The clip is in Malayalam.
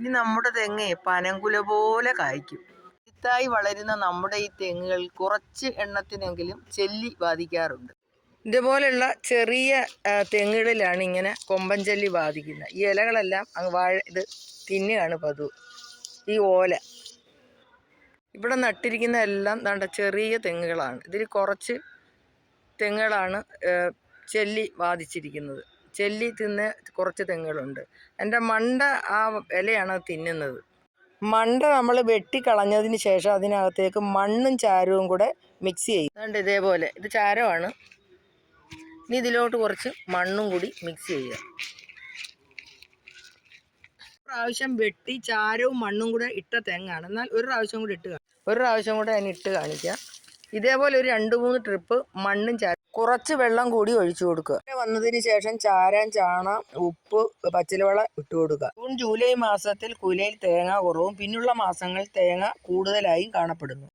ഇനി നമ്മുടെ തെങ്ങ് പനങ്കുല പോലെ കായ്ക്കും. ഇത്തായി വളരുന്ന നമ്മുടെ ഈ തെങ്ങുകൾ കുറച്ച് എണ്ണത്തിനെങ്കിലും ചെല്ലി ബാധിക്കാറുണ്ട്. ഇതുപോലുള്ള ചെറിയ തെങ്ങുകളിലാണ് ഇങ്ങനെ കൊമ്പൻ ചെല്ലി ബാധിക്കുന്നത്. ഈ ഇലകളെല്ലാം അങ്ങ് വാഴ ഇത് തിന്നുകയാണ് പതു ഈ ഓല. ഇവിടെ നട്ടിരിക്കുന്ന എല്ലാം ദാണ്ട ചെറിയ തെങ്ങുകളാണ്. ഇതിൽ കുറച്ച് തെങ്ങുകളാണ് ചെല്ലി ബാധിച്ചിരിക്കുന്നത്. ചെല്ലി തിന്ന് കുറച്ച് തെങ്ങുകളുണ്ട്. എന്റെ മണ്ട ആ ഇലയാണ് തിന്നുന്നത്. മണ്ട നമ്മൾ വെട്ടിക്കളഞ്ഞതിന് ശേഷം അതിനകത്തേക്ക് മണ്ണും ചാരവും കൂടെ മിക്സ് ചെയ്യും. അതുകൊണ്ട് ഇതേപോലെ. ഇത് ചാരമാണ്. ഇനി ഇതിലോട്ട് കുറച്ച് മണ്ണും കൂടി മിക്സ് ചെയ്യുക. പ്രാവശ്യം വെട്ടി ചാരവും മണ്ണും കൂടെ ഇട്ട തെങ്ങാണ്. എന്നാൽ ഒരു പ്രാവശ്യം കൂടി ഇട്ട് ഒരു പ്രാവശ്യം കൂടെ അതിന് ഇട്ട് കാണിക്കാം. ഇതേപോലെ ഒരു രണ്ട് മൂന്ന് ട്രിപ്പ് മണ്ണും ചാര കുറച്ച് വെള്ളം കൂടി ഒഴിച്ചു കൊടുക്കുക. വന്നതിന് ശേഷം ചാരാൻ ചാണം ഉപ്പ് പച്ചിലവള ഇട്ട് കൊടുക്കുക. ജൂൺ ജൂലൈ മാസത്തിൽ കുലയിൽ തേങ്ങ കുറവും പിന്നുള്ള മാസങ്ങളിൽ തേങ്ങ കൂടുതലായും കാണപ്പെടുന്നു.